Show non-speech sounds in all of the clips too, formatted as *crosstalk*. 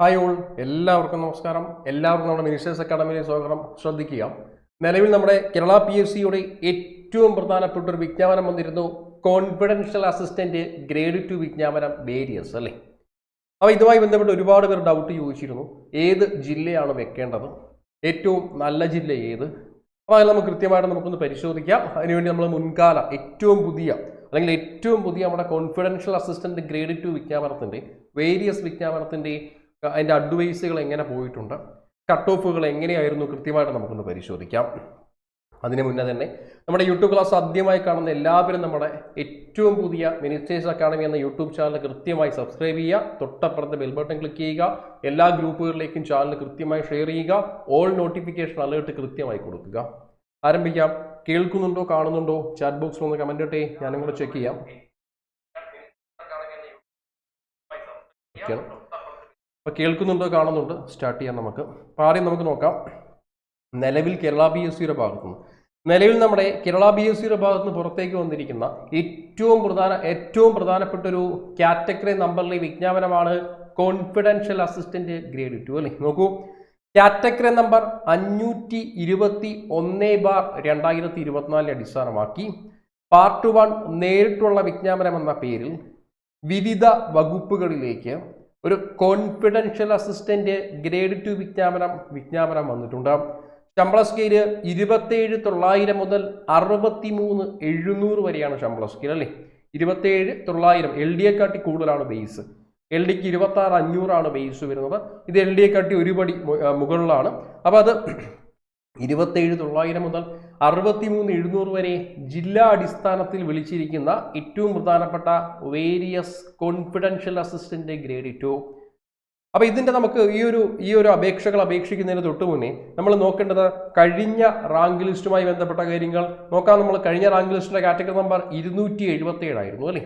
Hi all എല്ലാവർക്കും നമസ്കാരം. എല്ലാവർക്കും നമ്മുടെ മിനിസ്റ്റേഴ്സ് അക്കാഡമിയിലെ സ്വാഗതം. ശ്രദ്ധിക്കുക. നിലവിൽ നമ്മുടെ കേരള പി എസ് സിയുടെ ഏറ്റവും പ്രധാനപ്പെട്ട ഒരു വിജ്ഞാപനം വന്നിരുന്നു കോൺഫിഡൻഷ്യൽ അസിസ്റ്റന്റ് ഗ്രേഡ് ടു വിജ്ഞാപനം വേരിയസ് അല്ലേ? അപ്പോൾ ഇതുമായി ബന്ധപ്പെട്ട് ഒരുപാട് പേർ ഡൗട്ട് ചോദിച്ചിരുന്നു ഏത് ജില്ലയാണ് വെക്കേണ്ടത്? ഏറ്റവും നല്ല ജില്ല ഏത്? അപ്പോൾ അതിൽ നമുക്ക് കൃത്യമായിട്ട് നമുക്കൊന്ന് പരിശോധിക്കാം. അതിനുവേണ്ടി നമ്മൾ മുൻകാല ഏറ്റവും പുതിയ അല്ലെങ്കിൽ ഏറ്റവും പുതിയ നമ്മുടെ കോൺഫിഡൻഷ്യൽ അസിസ്റ്റന്റ് ഗ്രേഡ് ടു വിജ്ഞാപനത്തിന്റെ വേരിയസ് വിജ്ഞാപനത്തിന്റെ അതിന്റെ അഡ്വൈസുകൾ എങ്ങനെ പോയിട്ടുണ്ട്? കട്ട് ഓഫുകൾ എങ്ങനെയായിരുന്നു? കൃത്യമായിട്ട് നമുക്കൊന്ന് പരിശോധിക്കാം. അതിന് മുന്നേ തന്നെ നമ്മുടെ യൂട്യൂബ് ക്ലാസ് ആദ്യമായി കാണുന്ന എല്ലാവരും നമ്മുടെ ഏറ്റവും പുതിയ മിനിസ്റ്റേഴ്സ് അക്കാഡമി എന്ന യൂട്യൂബ് ചാനൽ കൃത്യമായി സബ്സ്ക്രൈബ് ചെയ്യുക. തൊട്ടപ്പുറത്തെ ബെൽബട്ടൺ ക്ലിക്ക് ചെയ്യുക. എല്ലാ ഗ്രൂപ്പുകളിലേക്കും ചാനൽ കൃത്യമായി ഷെയർ ചെയ്യുക. ഓൾ നോട്ടിഫിക്കേഷൻ അലേർട്ട് കൃത്യമായി കൊടുക്കുക. ആരംഭിക്കാം. കേൾക്കുന്നുണ്ടോ? കാണുന്നുണ്ടോ? ചാറ്റ് ബോക്സിൽ ഒന്ന് കമന്റ് ഇട്ടേ. ഞാനും കൂടെ ചെക്ക് ചെയ്യാം. ചെയ്യണം. അപ്പൊ കേൾക്കുന്നുണ്ടോ കാണുന്നുണ്ട്? സ്റ്റാർട്ട് ചെയ്യാം നമുക്ക്. അപ്പോൾ ആദ്യം നമുക്ക് നോക്കാം. നിലവിൽ കേരള ബി എസ് സിയുടെ ഭാഗത്തുനിന്ന് നിലവിൽ നമ്മുടെ കേരള ബി എസ് സിയുടെ ഭാഗത്ത് നിന്ന് പുറത്തേക്ക് വന്നിരിക്കുന്ന ഏറ്റവും പ്രധാന ഏറ്റവും പ്രധാനപ്പെട്ട ഒരു കാറ്റഗറി നമ്പറിലെ വിജ്ഞാപനമാണ് കോൺഫിഡൻഷ്യൽ അസിസ്റ്റന്റ് ഗ്രേഡ് ടു അല്ലേ? നോക്കൂ. കാറ്റഗറി നമ്പർ അഞ്ഞൂറ്റി ഇരുപത്തി ഒന്ന് ബാർ രണ്ടായിരത്തി ഇരുപത്തിനാലിനെ അടിസ്ഥാനമാക്കി പാർട്ട് വൺ നേരിട്ടുള്ള വിജ്ഞാപനം എന്ന പേരിൽ വിവിധ വകുപ്പുകളിലേക്ക് ഒരു കോൺഫിഡൻഷ്യൽ അസിസ്റ്റന്റ് ഗ്രേഡ് ടു വിജ്ഞാപനം വിജ്ഞാപനം വന്നിട്ടുണ്ട്. ശമ്പള സ്കെയിൽ ഇരുപത്തേഴ് തൊള്ളായിരം മുതൽ അറുപത്തി മൂന്ന് എഴുന്നൂറ് വരെയാണ് ശമ്പള സ്കെയിൽ അല്ലേ? ഇരുപത്തേഴ് തൊള്ളായിരം എൽ ഡി എക്കാട്ടി കൂടുതലാണ് ബേസ് എൽ ഡിക്ക് ഇരുപത്തി ആറ് അഞ്ഞൂറാണ് ബേസ് വരുന്നത്. ഇത് എൽ ഡി എക്കാട്ടി ഒരു പടി മു- ആ, മുകളിലാണ്. അപ്പോൾ അത് *clears throat* ഇരുപത്തേഴ് തൊള്ളായിരം മുതൽ അറുപത്തി മൂന്ന് എഴുന്നൂറ് വരെ ജില്ലാ അടിസ്ഥാനത്തിൽ വിളിച്ചിരിക്കുന്ന ഏറ്റവും പ്രധാനപ്പെട്ട various confidential assistant grade two അപ്പോൾ ഇതിന്റെ നമുക്ക് ഈ ഒരു ഈ ഒരു അപേക്ഷകൾ അപേക്ഷിക്കുന്നതിന് തൊട്ട് മുന്നേ നമ്മൾ നോക്കേണ്ടത് കഴിഞ്ഞ റാങ്ക് ലിസ്റ്റുമായി ബന്ധപ്പെട്ട കാര്യങ്ങൾ. നോക്കാം നമ്മൾ കഴിഞ്ഞ റാങ്ക് ലിസ്റ്റിന്റെ കാറ്റഗറി നമ്പർ ഇരുന്നൂറ്റി എഴുപത്തി ഏഴായിരുന്നു അല്ലേ?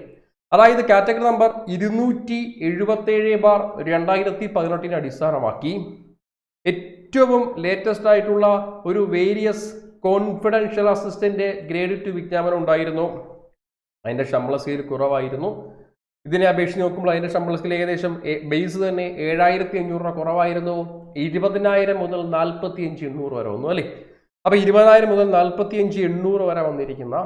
അതായത് കാറ്റഗറി നമ്പർ ഇരുന്നൂറ്റി എഴുപത്തേഴ് ബാർ രണ്ടായിരത്തി പതിനെട്ടിനെ അടിസ്ഥാനമാക്കി ഏറ്റവും ലേറ്റസ്റ്റ് ആയിട്ടുള്ള ഒരു various confidential assistant grade two വിജ്ഞാപനം ഉണ്ടായിരുന്നു. അതിന്റെ ശമ്പള സ്കെയിൽ കുറവായിരുന്നു. ഇതിനെ അപേക്ഷിച്ച് നോക്കുമ്പോൾ അതിന്റെ ശമ്പള സ്കെയിൽ ഏകദേശം ബേസ് തന്നെ ഏഴായിരത്തി അഞ്ഞൂറ് രൂപ കുറവായിരുന്നു. ഇരുപതിനായിരം മുതൽ നാൽപ്പത്തി അഞ്ച് എണ്ണൂറ് വരെ വന്നു അല്ലേ? അപ്പോൾ ഇരുപതിനായിരം മുതൽ നാൽപ്പത്തി അഞ്ച് എണ്ണൂറ് വരെ വന്നിരിക്കുന്ന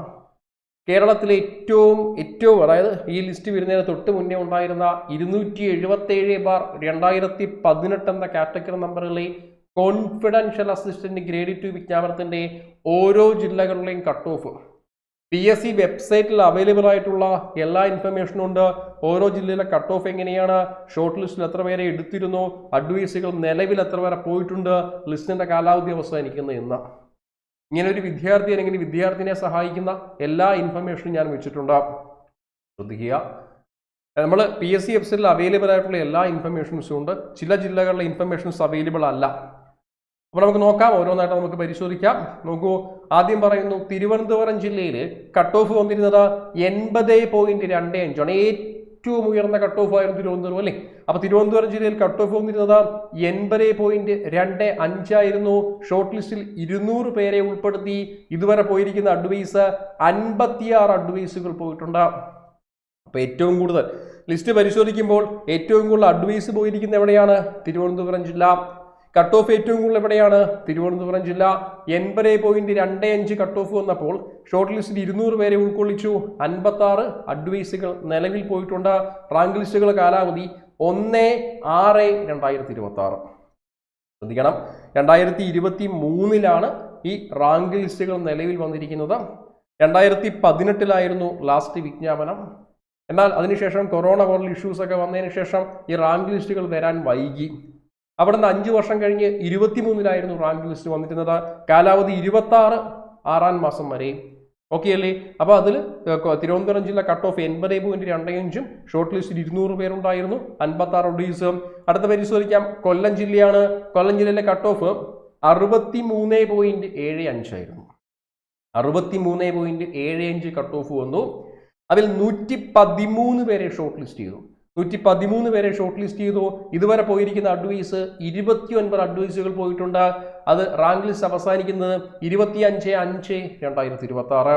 കേരളത്തിലെ ഏറ്റവും ഏറ്റവും അതായത് ഈ ലിസ്റ്റ് വരുന്നതിന് തൊട്ട് മുന്നേ ഉണ്ടായിരുന്ന ഇരുന്നൂറ്റി എഴുപത്തേഴ് ബാർ രണ്ടായിരത്തി പതിനെട്ട് എന്ന കാറ്റഗറി നമ്പറിലെ കോൺഫിഡൻഷ്യൽ അസിസ്റ്റന്റ് ഗ്രേഡ് ടു വിജ്ഞാപനത്തിന്റെ ഓരോ ജില്ലകളിലെയും cut off P S C വെബ്സൈറ്റിൽ അവൈലബിൾ ആയിട്ടുള്ള എല്ലാ ഇൻഫർമേഷനും ഉണ്ട്. ഓരോ ജില്ലയിലെ കട്ട് ഓഫ് എങ്ങനെയാണ് ഷോർട്ട് ലിസ്റ്റിൽ എത്ര പേരെ എടുത്തിരുന്നു? അഡ്വൈസുകൾ നിലവിൽ എത്ര പേരെ പോയിട്ടുണ്ട്? ലിസ്റ്റിന്റെ കാലാവധി അവസാനിക്കുന്നത് ഇന്ന്. ഇങ്ങനെ ഒരു വിദ്യാർത്ഥി അല്ലെങ്കിൽ വിദ്യാർത്ഥിനെ സഹായിക്കുന്ന എല്ലാ ഇൻഫർമേഷനും ഞാൻ വെച്ചിട്ടുണ്ട്. ശ്രദ്ധിക്കുക. നമ്മൾ പി എസ് സി വെബ്സൈറ്റിൽ അവൈലബിൾ ആയിട്ടുള്ള എല്ലാ ഇൻഫർമേഷൻസും ഉണ്ട്. ചില ജില്ലകളിലെ ഇൻഫർമേഷൻസ് അവൈലബിൾ അല്ല. അപ്പോൾ നമുക്ക് നോക്കാം ഓരോന്നായിട്ട് നമുക്ക് പരിശോധിക്കാം. നോക്കൂ ആദ്യം പറയുന്നു തിരുവനന്തപുരം ജില്ലയിൽ കട്ട് ഓഫ് വന്നിരുന്നത് എൺപത് പോയിന്റ് രണ്ട് അഞ്ചാണ് ഏറ്റവും ഉയർന്ന കട്ട് ഓഫ് ആയിരുന്നു തിരുവനന്തപുരം അല്ലേ? അപ്പോൾ തിരുവനന്തപുരം ജില്ലയിൽ കട്ട് ഓഫ് വന്നിരുന്നത് എൺപത് പോയിന്റ് രണ്ട് അഞ്ചായിരുന്നു ഷോർട്ട് ലിസ്റ്റിൽ ഇരുന്നൂറ് പേരെ ഉൾപ്പെടുത്തി. ഇതുവരെ പോയിരിക്കുന്ന അഡ്വൈസ് അൻപത്തിയാറ് അഡ്വൈസുകൾ പോയിട്ടുണ്ട്. അപ്പോൾ ഏറ്റവും കൂടുതൽ ലിസ്റ്റ് പരിശോധിക്കുമ്പോൾ ഏറ്റവും കൂടുതൽ അഡ്വൈസ് പോയിരിക്കുന്ന എവിടെയാണ്? തിരുവനന്തപുരം ജില്ല. കട്ട് ഓഫ് ഏറ്റവും കൂടുതൽ എവിടെയാണ്? തിരുവനന്തപുരം ജില്ല. എൺപത് പോയിന്റ് രണ്ട് അഞ്ച് കട്ട് ഓഫ് വന്നപ്പോൾ ഷോർട്ട് ലിസ്റ്റിൽ ഇരുന്നൂറ് പേരെ ഉൾക്കൊള്ളിച്ചു. അൻപത്തി ആറ് അഡ്വൈസുകൾ നിലവിൽ പോയിട്ടുണ്ട്. റാങ്ക് ലിസ്റ്റുകൾ കാലാവധി ഒന്ന് ആറ് രണ്ടായിരത്തി ഇരുപത്തി ആറ് ശ്രദ്ധിക്കണം. രണ്ടായിരത്തി ഇരുപത്തി മൂന്നിലാണ് ഈ റാങ്ക് ലിസ്റ്റുകൾ നിലവിൽ വന്നിരിക്കുന്നത്. രണ്ടായിരത്തി പതിനെട്ടിലായിരുന്നു ലാസ്റ്റ് വിജ്ഞാപനം. എന്നാൽ അതിനുശേഷം കൊറോണ പോലുള്ള ഇഷ്യൂസ് ഒക്കെ വന്നതിന് ശേഷം ഈ റാങ്ക് ലിസ്റ്റുകൾ വരാൻ വൈകി. അവിടെ നിന്ന് അഞ്ച് വർഷം കഴിഞ്ഞ് ഇരുപത്തിമൂന്നിലായിരുന്നു റാങ്ക് ലിസ്റ്റ് വന്നിരുന്നത്. കാലാവധി ഇരുപത്തി ആറ് ആറാം മാസം വരെ. ഓക്കെ അല്ലേ? അപ്പോൾ അതിൽ തിരുവനന്തപുരം ജില്ല കട്ട് ഓഫ് എൺപത് പോയിന്റ് രണ്ട് അഞ്ചും ഷോർട്ട് ലിസ്റ്റിൽ ഇരുന്നൂറ് പേരുണ്ടായിരുന്നു. അൻപത്തി ആറ് ഒഡീസ് അടുത്ത പരിശോധിക്കാം. കൊല്ലം ജില്ലയാണ്. കൊല്ലം ജില്ലയിലെ കട്ട് ഓഫ് അറുപത്തി മൂന്ന് പോയിന്റ് ഏഴ് അഞ്ചായിരുന്നു അറുപത്തി മൂന്ന് പോയിന്റ് ഏഴ് അഞ്ച് കട്ട് ഓഫ് വന്നു. അതിൽ നൂറ്റി പതിമൂന്ന് പേരെ ഷോർട്ട് ലിസ്റ്റ് ചെയ്തു. നൂറ്റി പതിമൂന്ന് പേരെ ഷോർട്ട് ലിസ്റ്റ് ചെയ്തു. ഇതുവരെ പോയിരിക്കുന്ന അഡ്വൈസ് ഇരുപത്തി ഒൻപത് അഡ്വൈസുകൾ പോയിട്ടുണ്ട്. അത് റാങ്ക് ലിസ്റ്റ് അവസാനിക്കുന്നത് ഇരുപത്തി അഞ്ച് അഞ്ച് രണ്ടായിരത്തി ഇരുപത്തി ആറ്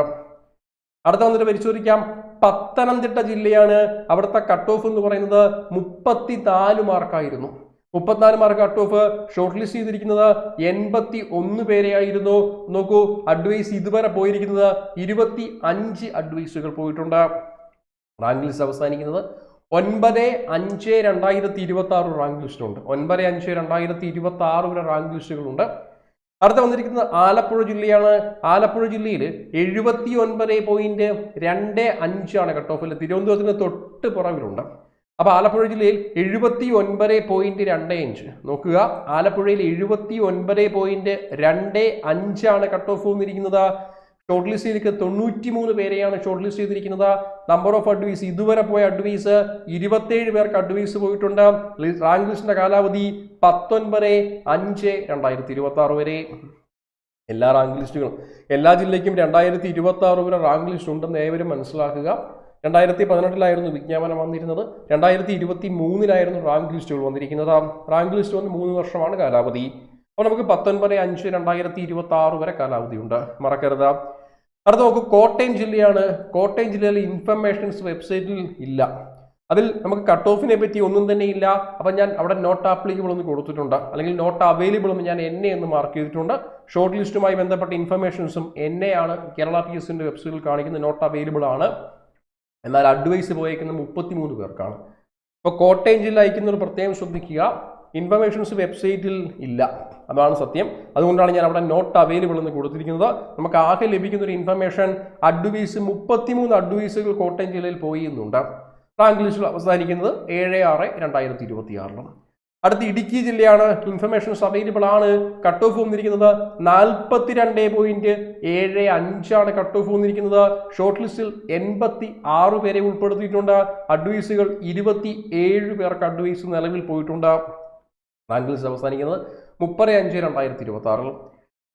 അടുത്ത വന്നിട്ട് പരിശോധിക്കാം. പത്തനംതിട്ട ജില്ലയാണ് അവിടുത്തെ കട്ട് ഓഫ് എന്ന് പറയുന്നത് മുപ്പത്തി നാല് മാർക്കായിരുന്നു മുപ്പത്തിനാല് mark cut off short list ചെയ്തിരിക്കുന്നത് എൺപത്തി ഒന്ന് പേരെയായിരുന്നു നോക്കൂ അഡ്വൈസ് ഇതുവരെ പോയിരിക്കുന്നത് ഇരുപത്തി അഞ്ച് അഡ്വൈസുകൾ പോയിട്ടുണ്ട്. റാങ്ക് ലിസ്റ്റ് അവസാനിക്കുന്നത് ഒൻപത് അഞ്ച് രണ്ടായിരത്തി ഇരുപത്തി ആറ് റാങ്ക് ലിസ്റ്റുണ്ട് ഒൻപത് അഞ്ച് രണ്ടായിരത്തി ഇരുപത്തി ആറ് വരെ റാങ്ക് ലിസ്റ്റുകളുണ്ട്. അടുത്ത വന്നിരിക്കുന്നത് ആലപ്പുഴ ജില്ലയാണ്. ആലപ്പുഴ ജില്ലയിൽ എഴുപത്തി ഒൻപത് പോയിന്റ് രണ്ട് അഞ്ചാണ് കട്ട് ഓഫിൽ തിരുവനന്തപുരത്തിന് തൊട്ട് പുറകിലുണ്ട്. അപ്പൊ ആലപ്പുഴ ജില്ലയിൽ എഴുപത്തി ഒൻപത് പോയിന്റ് രണ്ട് അഞ്ച്. നോക്കുക. ആലപ്പുഴയിൽ എഴുപത്തി ഒൻപത് പോയിന്റ് രണ്ട് അഞ്ചാണ് കട്ട് ഓഫ് വന്നിരിക്കുന്നത്. ഷോർട്ട് ലിസ്റ്റ് ചെയ്തിരിക്കുന്നത് തൊണ്ണൂറ്റി മൂന്ന് പേരെയാണ് ഷോർട്ട് ലിസ്റ്റ് ചെയ്തിരിക്കുന്നത്. നമ്പർ ഓഫ് അഡ്വൈസ് ഇതുവരെ പോയ അഡ്വൈസ് ഇരുപത്തേഴ് പേർക്ക് അഡ്വൈസ് പോയിട്ടുണ്ട്. റാങ്ക് ലിസ്റ്റിന്റെ കാലാവധി പത്തൊൻപത് അഞ്ച് രണ്ടായിരത്തി ഇരുപത്തി ആറ് വരെ. എല്ലാ റാങ്ക് ലിസ്റ്റുകളും എല്ലാ ജില്ലയ്ക്കും രണ്ടായിരത്തി ഇരുപത്തി ആറ് വരെ റാങ്ക് ലിസ്റ്റ് ഉണ്ടെന്ന് ഏവരും മനസ്സിലാക്കുക. രണ്ടായിരത്തി പതിനെട്ടിലായിരുന്നു വിജ്ഞാപനം വന്നിരുന്നത്. രണ്ടായിരത്തി ഇരുപത്തി മൂന്നിലായിരുന്നു റാങ്ക് ലിസ്റ്റുകൾ വന്നിരിക്കുന്നത്. റാങ്ക് ലിസ്റ്റ് വന്ന് മൂന്ന് വർഷമാണ് കാലാവധി. അപ്പോൾ നമുക്ക് പത്തൊൻപത് അഞ്ച് രണ്ടായിരത്തി ഇരുപത്തി ആറ് വരെ കാലാവധിയുണ്ട്. മറക്കരുത്. അടുത്ത നോക്കൂ കോട്ടയം ജില്ലയാണ്. കോട്ടയം ജില്ലയിൽ ഇൻഫർമേഷൻസ് വെബ്സൈറ്റിൽ ഇല്ല. അതിൽ നമുക്ക് കട്ട് ഓഫിനെ പറ്റി ഒന്നും തന്നെ ഇല്ല. അപ്പം ഞാൻ അവിടെ നോട്ട് ആപ്ലിക്കബിൾ എന്ന് കൊടുത്തിട്ടുണ്ട്. അല്ലെങ്കിൽ നോട്ട് അവൈലബിൾ എന്ന് ഞാൻ എന്നെ എന്ന് മാർക്ക് ചെയ്തിട്ടുണ്ട്. ഷോർട്ട് ലിസ്റ്റുമായി ബന്ധപ്പെട്ട ഇൻഫർമേഷൻസും എന്നെയാണ് കേരള പി എസിന്റെ വെബ്സൈറ്റിൽ കാണിക്കുന്ന നോട്ട് അവൈലബിൾ ആണ്. എന്നാൽ അഡ്വൈസ് പോയേക്കുന്ന മുപ്പത്തിമൂന്ന് പേർക്കാണ്. ഇപ്പോൾ കോട്ടയം ജില്ല അയക്കുന്നവർ പ്രത്യേകം ശ്രദ്ധിക്കുക. ഇൻഫർമേഷൻസ് വെബ്സൈറ്റിൽ ഇല്ല. അതാണ് സത്യം. അതുകൊണ്ടാണ് ഞാൻ അവിടെ നോട്ട് അവൈലബിൾ എന്ന് കൊടുത്തിരിക്കുന്നത്. നമുക്ക് ആകെ ലഭിക്കുന്ന ഒരു ഇൻഫർമേഷൻ അഡ്വൈസ് മുപ്പത്തിമൂന്ന് അഡ്വൈസുകൾ കോട്ടയം ജില്ലയിൽ പോയി എന്നുണ്ട്. റാങ്ക് ലിസ്റ്റിൽ അവസാനിക്കുന്നത്. ഏഴ് ആറ് രണ്ടായിരത്തി ഇരുപത്തി ആറിലും അടുത്ത ഇടുക്കി ജില്ലയാണ്. ഇൻഫർമേഷൻസ് അവൈലബിൾ ആണ്. കട്ട് ഓഫ് വന്നിരിക്കുന്നത്. നാൽപ്പത്തിരണ്ട് പോയിന്റ് ഏഴ് അഞ്ചാണ് കട്ട് ഓഫ് വന്നിരിക്കുന്നത്. ഷോർട്ട് ലിസ്റ്റിൽ എൺപത്തി ആറ് പേരെ ഉൾപ്പെടുത്തിയിട്ടുണ്ട്. അഡ്വൈസുകൾ ഇരുപത്തി ഏഴ് പേർക്ക് അഡ്വൈസ് നിലവിൽ പോയിട്ടുണ്ട്. റാങ്ക് ലിസ്റ്റ് അവസാനിക്കുന്നത് മുപ്പത് അഞ്ച് രണ്ടായിരത്തി ഇരുപത്തി ആറിൽ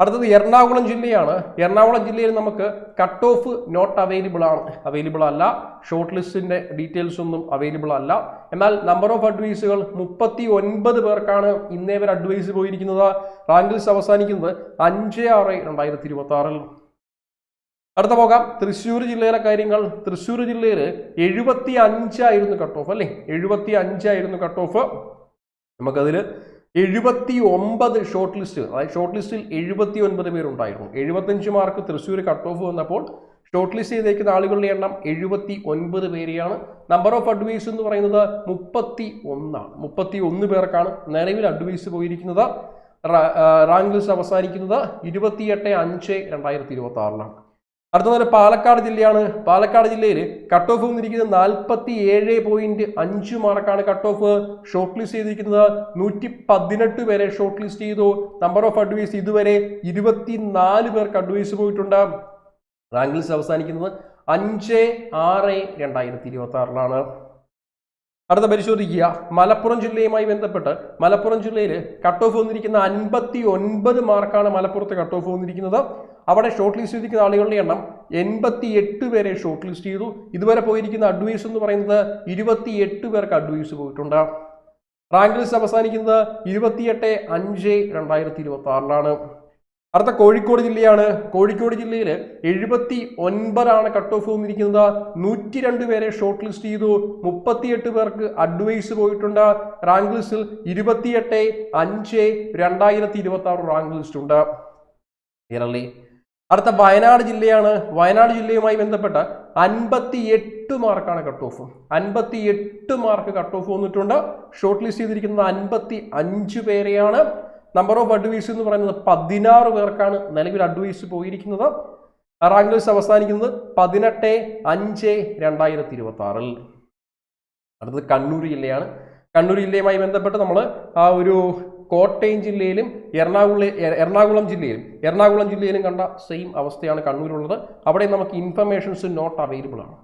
അടുത്തത് എറണാകുളം ജില്ലയാണ്. എറണാകുളം ജില്ലയിൽ നമുക്ക് കട്ട് ഓഫ് നോട്ട് അവൈലബിൾ ആണ്. അവൈലബിൾ അല്ല. ഷോർട്ട് ലിസ്റ്റിന്റെ ഡീറ്റെയിൽസ് ഒന്നും അവൈലബിൾ അല്ല. എന്നാൽ നമ്പർ ഓഫ് അഡ്വൈസുകൾ മുപ്പത്തി ഒൻപത് പേർക്കാണ് ഇന്നേ വരെ അഡ്വൈസ് പോയിരിക്കുന്നത്. റാങ്ക് ലിസ്റ്റ് അവസാനിക്കുന്നത് അഞ്ച് ആറ് രണ്ടായിരത്തി ഇരുപത്തി ആറിൽ അടുത്ത പോകാം. തൃശ്ശൂർ ജില്ലയിലെ കാര്യങ്ങൾ. തൃശ്ശൂർ ജില്ലയിൽ എഴുപത്തി അഞ്ചായിരുന്നു കട്ട് ഓഫ് അല്ലേ? എഴുപത്തി അഞ്ചായിരുന്നു കട്ട് ഓഫ് നമുക്കതിൽ എഴുപത്തി ഒമ്പത് ഷോർട്ട് ലിസ്റ്റ് അതായത് ഷോർട്ട് ലിസ്റ്റിൽ എഴുപത്തി ഒൻപത് പേരുണ്ടായിരുന്നു. എഴുപത്തഞ്ച് മാർക്ക് തൃശ്ശൂർ കട്ട് ഓഫ് വന്നപ്പോൾ ഷോർട്ട് ലിസ്റ്റ് ചെയ്തേക്കുന്ന ആളുകളുടെ എണ്ണം എഴുപത്തി ഒൻപത് പേരെയാണ്. നമ്പർ ഓഫ് അഡ്വൈസ് എന്ന് പറയുന്നത് മുപ്പത്തി ഒന്നാണ് മുപ്പത്തി ഒന്ന് പേർക്കാണ് നിലവിൽ അഡ്വൈസ് പോയിരിക്കുന്നത്. റാങ്ക് ലിസ്റ്റ് അവസാനിക്കുന്നത് ഇരുപത്തിയെട്ട് അഞ്ച് രണ്ടായിരത്തി ഇരുപത്തി ആറിലാണ് അടുത്തത് പാലക്കാട് ജില്ലയാണ്. പാലക്കാട് ജില്ലയിൽ കട്ട് ഓഫ് വന്നിരിക്കുന്നത് നാൽപ്പത്തി ഏഴ് പോയിന്റ് അഞ്ച് മാർക്കാണ് കട്ട് ഓഫ് ഷോർട്ട് ലിസ്റ്റ് ചെയ്തിരിക്കുന്നത് നൂറ്റി പതിനെട്ട് പേരെ ഷോർട്ട് ലിസ്റ്റ് ചെയ്തു. നമ്പർ ഓഫ് അഡ്വൈസ് ഇതുവരെ ഇരുപത്തിനാല് പേർക്ക് അഡ്വൈസ് പോയിട്ടുണ്ട്. റാങ്ക് ലിസ്റ്റ് അവസാനിക്കുന്നത് അഞ്ച് ആറ് രണ്ടായിരത്തി ഇരുപത്തി ആറിലാണ് അടുത്ത പരിശോധിക്കുക. മലപ്പുറം ജില്ലയുമായി ബന്ധപ്പെട്ട് മലപ്പുറം ജില്ലയിൽ കട്ട് ഓഫ് വന്നിരിക്കുന്ന അൻപത്തി ഒൻപത് മാർക്കാണ് മലപ്പുറത്ത് കട്ട് ഓഫ് വന്നിരിക്കുന്നത്. അവിടെ ഷോർട്ട് ലിസ്റ്റ് ചെയ്തിരിക്കുന്ന ആളുകളുടെ എണ്ണം എൺപത്തി എട്ട് പേരെ ഷോർട്ട് ലിസ്റ്റ് ചെയ്തു. ഇതുവരെ പോയിരിക്കുന്ന അഡ്വൈസ് എന്ന് പറയുന്നത് ഇരുപത്തി എട്ട് പേർക്ക് അഡ്വൈസ് പോയിട്ടുണ്ട്. റാങ്ക് ലിസ്റ്റ് അവസാനിക്കുന്നത് ഇരുപത്തിയെട്ട് അഞ്ച് രണ്ടായിരത്തി ഇരുപത്തി ആറിലാണ് അടുത്ത കോഴിക്കോട് ജില്ലയാണ്. കോഴിക്കോട് ജില്ലയിൽ എഴുപത്തി ഒൻപതാണ് കട്ട് ഓഫ് വന്നിരിക്കുന്നത്. നൂറ്റി രണ്ട് പേരെ ഷോർട്ട് ലിസ്റ്റ് ചെയ്തു. മുപ്പത്തിയെട്ട് പേർക്ക് അഡ്വൈസ് പോയിട്ടുണ്ട്. റാങ്ക് ലിസ്റ്റിൽ ഇരുപത്തിയെട്ട് അഞ്ച് രണ്ടായിരത്തി ഇരുപത്തി ആറ് റാങ്ക് ലിസ്റ്റ് ഉണ്ട്. കേരളി അടുത്ത വയനാട് ജില്ലയാണ്. വയനാട് ജില്ലയുമായി ബന്ധപ്പെട്ട് അൻപത്തി എട്ട് മാർക്കാണ് കട്ട് ഓഫ് അൻപത്തി എട്ട് മാർക്ക് കട്ട് ഓഫ് വന്നിട്ടുണ്ട്. ഷോർട്ട് ലിസ്റ്റ് ചെയ്തിരിക്കുന്നത് അൻപത്തി അഞ്ച് പേരെയാണ്. നമ്പർ ഓഫ് അഡ്വൈസ് എന്ന് പറയുന്നത് പതിനാറ് പേർക്കാണ് നിലവിൽ അഡ്വൈസ് പോയിരിക്കുന്നത്. റാങ്ക് ലിസ്റ്റ് അവസാനിക്കുന്നത് പതിനെട്ട് അഞ്ച് രണ്ടായിരത്തി ഇരുപത്തി ആറിൽ അടുത്തത് കണ്ണൂർ ജില്ലയാണ്. കണ്ണൂർ ജില്ലയുമായി ബന്ധപ്പെട്ട് നമ്മൾ ആ ഒരു കോട്ടയം ജില്ലയിലും എറണാകുളം എറണാകുളം ജില്ലയിലും എറണാകുളം ജില്ലയിലും കണ്ട സെയിം അവസ്ഥയാണ് കണ്ണൂരുള്ളത് അവിടെ നമുക്ക് ഇൻഫർമേഷൻസ് നോട്ട് അവൈലബിൾ ആണ്.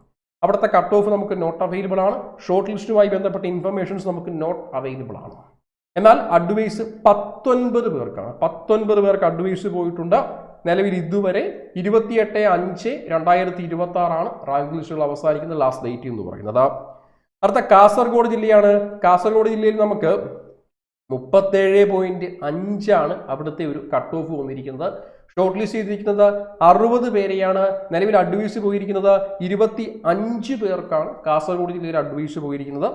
അവിടുത്തെ കട്ട് ഓഫ് നമുക്ക് നോട്ട് അവൈലബിൾ ആണ്. ഷോർട്ട് ലിസ്റ്റുമായി ബന്ധപ്പെട്ട ഇൻഫർമേഷൻസ് നമുക്ക് നോട്ട് അവൈലബിൾ ആണ്. എന്നാൽ അഡ്വൈസ് പത്തൊൻപത് പേർക്കാണ്. പത്തൊൻപത് പേർക്ക് അഡ്വൈസ് പോയിട്ടുണ്ട്. നിലവിൽ ഇതുവരെ ഇരുപത്തിയെട്ട് അഞ്ച് രണ്ടായിരത്തി ഇരുപത്തി ആറാണ് റാങ്ക് ലിസ്റ്റുകൾ അവസാനിക്കുന്ന ലാസ്റ്റ് ഡേറ്റ് എന്ന് പറയുന്നത്. അടുത്ത കാസർഗോഡ് ജില്ലയാണ്. കാസർഗോഡ് ജില്ലയിൽ നമുക്ക് മുപ്പത്തേഴ് പോയിന്റ് അഞ്ചാണ് അവിടുത്തെ ഒരു കട്ട് ഓഫ് വന്നിരിക്കുന്നത്. ഷോർട്ട് ലിസ്റ്റ് ചെയ്തിരിക്കുന്നത് അറുപത് പേരെയാണ്. നിലവിൽ അഡ്വൈസ് പോയിരിക്കുന്നത് ഇരുപത്തി അഞ്ച് പേർക്കാണ്. കാസർഗോഡ് ജില്ലയിൽ അഡ്വൈസ് പോയിരിക്കുന്നത്.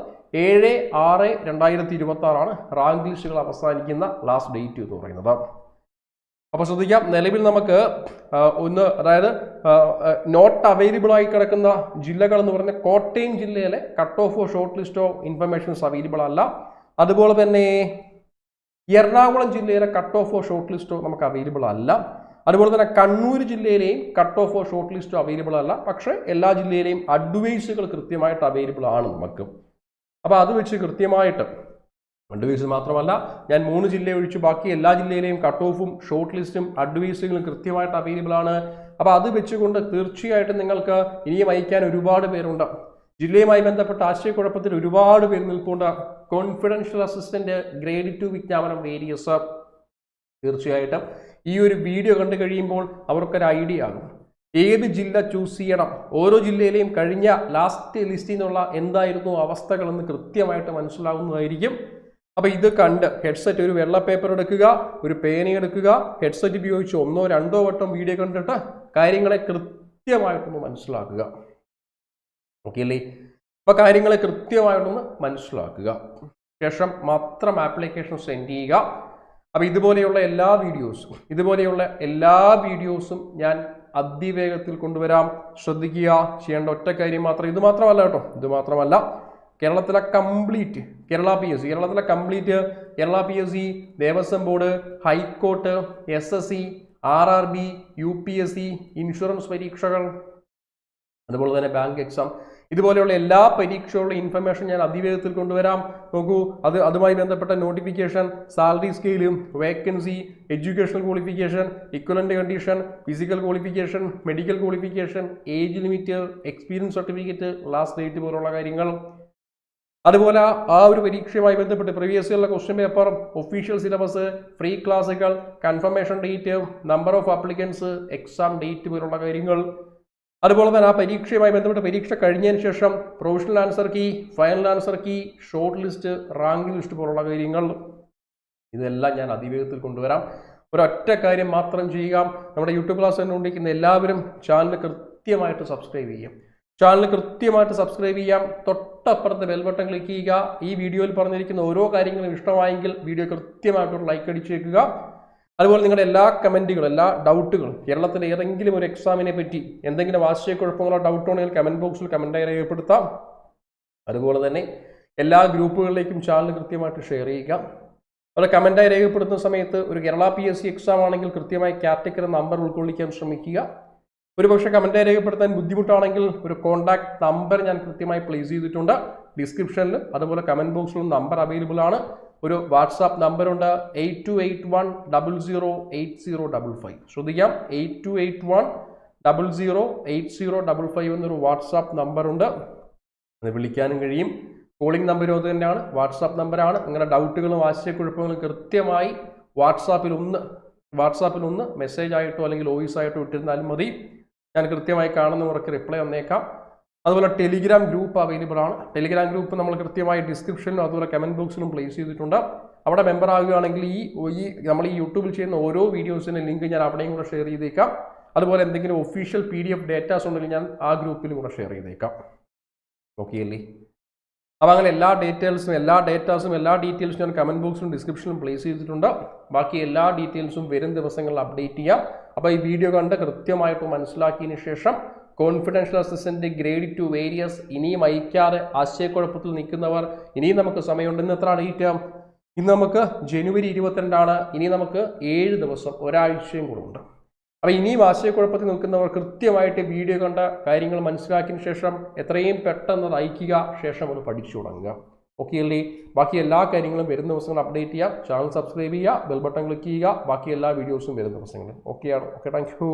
ഏഴ് ആറ് രണ്ടായിരത്തി ഇരുപത്തി ആറാണ് റാങ്ക് ലിസ്റ്റുകൾ അവസാനിക്കുന്ന ലാസ്റ്റ് ഡേറ്റ് എന്ന് പറയുന്നത്. അപ്പോൾ ശ്രദ്ധിക്കാം. നിലവിൽ നമുക്ക് ഒന്ന് അതായത് നോട്ട് അവൈലബിൾ ആയി കിടക്കുന്ന ജില്ലകൾ എന്ന് പറഞ്ഞ കോട്ടയം ജില്ലയിലെ കട്ട് ഓഫോ ഷോർട്ട് ലിസ്റ്റോ ഇൻഫർമേഷൻസ് അവൈലബിൾ അല്ല. അതുപോലെ തന്നെ എറണാകുളം ജില്ലയിലെ കട്ട് ഓഫോ ഷോർട്ട് ലിസ്റ്റോ നമുക്ക് അവൈലബിൾ അല്ല. അതുപോലെ തന്നെ കണ്ണൂർ ജില്ലയിലെയും കട്ട് ഓഫോ ഷോർട്ട് ലിസ്റ്റോ അവൈലബിൾ അല്ല. പക്ഷേ എല്ലാ ജില്ലയിലെയും അഡ്വൈസുകൾ കൃത്യമായിട്ട് അവൈലബിൾ ആണ് നമുക്ക്. അപ്പോൾ അത് വെച്ച് കൃത്യമായിട്ട് അഡ്വൈസ് മാത്രമല്ല ഞാൻ മൂന്ന് ജില്ല ഒഴിച്ച് ബാക്കി എല്ലാ ജില്ലയിലെയും കട്ട് ഓഫും ഷോർട്ട് ലിസ്റ്റും അഡ്വൈസുകളും കൃത്യമായിട്ട് അവൈലബിൾ ആണ്. അപ്പോൾ അത് വെച്ചുകൊണ്ട് തീർച്ചയായിട്ടും നിങ്ങൾക്ക് ഇനിയും അയക്കാൻ ഒരുപാട് പേരുണ്ട്. ജില്ലയുമായി ബന്ധപ്പെട്ട ആശയക്കുഴപ്പത്തിൽ ഒരുപാട് പേര് നിൽപ്പുണ്ട്. കോൺഫിഡൻഷ്യൽ അസിസ്റ്റന്റ് ഗ്രേഡ് ടു വിജ്ഞാപനം വേരിയസ് തീർച്ചയായിട്ടും ഈ ഒരു വീഡിയോ കണ്ടു കഴിയുമ്പോൾ അവർക്കൊരു ഐഡിയ ആകും. ഏത് ജില്ല ചൂസ് ചെയ്യണം? ഓരോ ജില്ലയിലെയും കഴിഞ്ഞ ലാസ്റ്റ് ലിസ്റ്റിൽ നിന്നുള്ള എന്തായിരുന്നു അവസ്ഥകളെന്ന് കൃത്യമായിട്ട് മനസ്സിലാവുന്നതായിരിക്കും. അപ്പോൾ ഇത് കണ്ട് ഹെഡ്സെറ്റ് ഒരു വെള്ള പേപ്പർ എടുക്കുക ഒരു പേന എടുക്കുക ഹെഡ്സെറ്റ് ഉപയോഗിച്ച് ഒന്നോ രണ്ടോ വട്ടം വീഡിയോ കണ്ടിട്ട് കാര്യങ്ങളെ കൃത്യമായിട്ടൊന്ന് മനസ്സിലാക്കുക. ഓക്കെ അല്ലേ അപ്പോൾ കാര്യങ്ങളെ കൃത്യമായിട്ടൊന്ന് മനസ്സിലാക്കുക. ശേഷം മാത്രം ആപ്ലിക്കേഷൻ സെൻഡ് ചെയ്യുക. അപ്പോൾ ഇതുപോലെയുള്ള എല്ലാ വീഡിയോസും ഇതുപോലെയുള്ള എല്ലാ വീഡിയോസും ഞാൻ അതിവേഗത്തിൽ കൊണ്ടുവരാം. ശ്രദ്ധിക്കുക. ചെയ്യേണ്ട ഒറ്റ കാര്യം മാത്രം. ഇത് മാത്രമല്ല കേട്ടോ. ഇത് മാത്രമല്ല. കേരളത്തിലെ complete Kerala P S C കേരളത്തിലെ complete Kerala P S C Devaswom board high court S S C R R B U P S C insurance പരീക്ഷകൾ അതുപോലെ തന്നെ ബാങ്ക് എക്സാം. ഇതുപോലെയുള്ള എല്ലാ പരീക്ഷകളുടെ ഇൻഫർമേഷൻ ഞാൻ അതിവേഗത്തിൽ കൊണ്ടുവരാം. നോക്കൂ അത് അതുമായി ബന്ധപ്പെട്ട notification salary സ്കെയിലും vacancy educational qualification equivalent condition physical qualification medical qualification age limit experience certificate last date പോലുള്ള കാര്യങ്ങൾ. അതുപോലെ ആ ഒരു പരീക്ഷയുമായി ബന്ധപ്പെട്ട് previous ഇയറിലെ question paper official syllabus free ക്ലാസുകൾ confirmation date number of applicants exam date പോലുള്ള കാര്യങ്ങൾ. അതുപോലെ തന്നെ ആ പരീക്ഷയുമായി ബന്ധപ്പെട്ട പരീക്ഷ കഴിഞ്ഞതിന് ശേഷം provisional answer key final answer key short list rank list പോലുള്ള കാര്യങ്ങൾ. ഇതെല്ലാം ഞാൻ അതിവേഗത്തിൽ കൊണ്ടുവരാം. ഒരൊറ്റ കാര്യം മാത്രം ചെയ്യുക. നമ്മുടെ യൂട്യൂബ് ക്ലാസ് കണ്ടുകൊണ്ടിരിക്കുന്ന എല്ലാവരും ചാനൽ കൃത്യമായിട്ട് സബ്സ്ക്രൈബ് ചെയ്യാം ചാനൽ കൃത്യമായിട്ട് സബ്സ്ക്രൈബ് ചെയ്യാം തൊട്ടപ്പുറത്ത് ബെൽ ബട്ടൺ ക്ലിക്ക് ചെയ്യുക. ഈ വീഡിയോയിൽ പറഞ്ഞിരിക്കുന്ന ഓരോ കാര്യങ്ങളും ഇഷ്ടമായെങ്കിൽ വീഡിയോ കൃത്യമായിട്ടൊരു ലൈക്ക് അടിച്ചേക്കുക. അതുപോലെ നിങ്ങളുടെ എല്ലാ കമന്റുകളും എല്ലാ ഡൗട്ടുകളും കേരളത്തിലെ ഏതെങ്കിലും ഒരു എക്സാമിനെ പറ്റി എന്തെങ്കിലും ആശയക്കുഴപ്പങ്ങളോ ഡൗട്ടോ ഉണ്ടെങ്കിൽ കമന്റ് ബോക്സിൽ കമന്റായി രേഖപ്പെടുത്താം. അതുപോലെ തന്നെ എല്ലാ ഗ്രൂപ്പുകളിലേക്കും ചാനൽ കൃത്യമായിട്ട് ഷെയർ ചെയ്യുക. അതുപോലെ കമന്റായി രേഖപ്പെടുത്തുന്ന സമയത്ത് ഒരു Kerala P S C exam ആണെങ്കിൽ കൃത്യമായി കാറ്റഗറി നമ്പർ ഉൾക്കൊള്ളിക്കാൻ ശ്രമിക്കുക. ഒരുപക്ഷെ കമന്റ് രേഖപ്പെടുത്താൻ ബുദ്ധിമുട്ടാണെങ്കിൽ ഒരു കോൺടാക്ട് നമ്പർ ഞാൻ കൃത്യമായി പ്ലേസ് ചെയ്തിട്ടുണ്ട്. ഡിസ്ക്രിപ്ഷനിൽ അതുപോലെ കമന്റ് ബോക്സിലും നമ്പർ അവൈലബിൾ ആണ്. ഒരു WhatsApp നമ്പറുണ്ട് eight two eight one double zero eight zero double five ശ്രദ്ധിക്കാം. Eight two eight one double zero eight zero double five എന്നൊരു വാട്സാപ്പ് നമ്പറുണ്ട് അത് വിളിക്കാനും കഴിയും. കോളിംഗ് നമ്പരും അത് തന്നെയാണ്. വാട്സാപ്പ് നമ്പറാണ് അങ്ങനെ ഡൗട്ടുകളും ആശയക്കുഴപ്പങ്ങളും കൃത്യമായി വാട്സാപ്പിൽ ഒന്ന് വാട്സാപ്പിൽ ഒന്ന് മെസ്സേജ് ആയിട്ടോ അല്ലെങ്കിൽ വോയിസ് ആയിട്ടോ ഇട്ടിരുന്നാലും മതി. ഞാൻ കൃത്യമായി കാണുന്നവർക്ക് റിപ്ലൈ വന്നേക്കാം. അതുപോലെ ടെലിഗ്രാം ഗ്രൂപ്പ് അവൈലബിൾ ആണ്. ടെലിഗ്രാം ഗ്രൂപ്പ് നമ്മൾ കൃത്യമായി ഡിസ്ക്രിപ്ഷനിലും അതുപോലെ കമന്റ് ബോക്സിലും പ്ലേസ് ചെയ്തിട്ടുണ്ട്. അവിടെ മെമ്പർ ആകുകയാണെങ്കിൽ ഈ ഈ നമ്മൾ ഈ യൂട്യൂബിൽ ചെയ്യുന്ന ഓരോ വീഡിയോസിന്റെ ലിങ്ക് ഞാൻ അവിടെയും കൂടെ ഷെയർ ചെയ്തേക്കാം. അതുപോലെ എന്തെങ്കിലും official P D F datas ഉണ്ടെങ്കിൽ ഞാൻ ആ ഗ്രൂപ്പിലും കൂടെ ഷെയർ ചെയ്തേക്കാം. ഓക്കെ അല്ലേ? അപ്പോൾ അങ്ങനെ എല്ലാ ഡീറ്റെയിൽസും എല്ലാ ഡേറ്റാസും എല്ലാ ഡീറ്റെയിൽസും ഞാൻ കമന്റ് ബോക്സിലും ഡിസ്ക്രിപ്ഷനിലും പ്ലേസ് ചെയ്തിട്ടുണ്ട്. ബാക്കി എല്ലാ ഡീറ്റെയിൽസും വരും ദിവസങ്ങളിൽ അപ്ഡേറ്റ് ചെയ്യാം. അപ്പോൾ ഈ വീഡിയോ കണ്ട് കൃത്യമായിട്ട് മനസ്സിലാക്കിയതിന് ശേഷം confidential assistant grade two various ഇനിയും അയക്കാതെ ആശയക്കുഴപ്പത്തിൽ നിൽക്കുന്നവർ ഇനിയും നമുക്ക് സമയമുണ്ട്. ഇന്ന് എത്ര ഡേറ്റ് ഇന്ന് നമുക്ക് ജനുവരി ഇരുപത്തിരണ്ടാണ്. ഇനി നമുക്ക് ഏഴ് ദിവസം ഒരാഴ്ചയും കൂടെ ഉണ്ട്. അപ്പോൾ ഇനിയും ആശയക്കുഴപ്പത്തിൽ നിൽക്കുന്നവർ കൃത്യമായിട്ട് വീഡിയോ കണ്ട കാര്യങ്ങൾ മനസ്സിലാക്കിയതിന് ശേഷം എത്രയും പെട്ടെന്ന് അത് അയക്കുക ശേഷം ഒന്ന് പഠിച്ചു തുടങ്ങുക. ഓക്കെ അല്ലേ? ബാക്കി എല്ലാ കാര്യങ്ങളും വരുന്ന ദിവസങ്ങൾ അപ്ഡേറ്റ് ചെയ്യാം. ചാനൽ സബ്സ്ക്രൈബ് ചെയ്യുക ബെൽ ബട്ടൺ ക്ലിക്ക് ചെയ്യുക. ബാക്കി എല്ലാ വീഡിയോസും വരുന്ന ദിവസങ്ങളിൽ ഓക്കെയാണ് ഓക്കെ താങ്ക് യു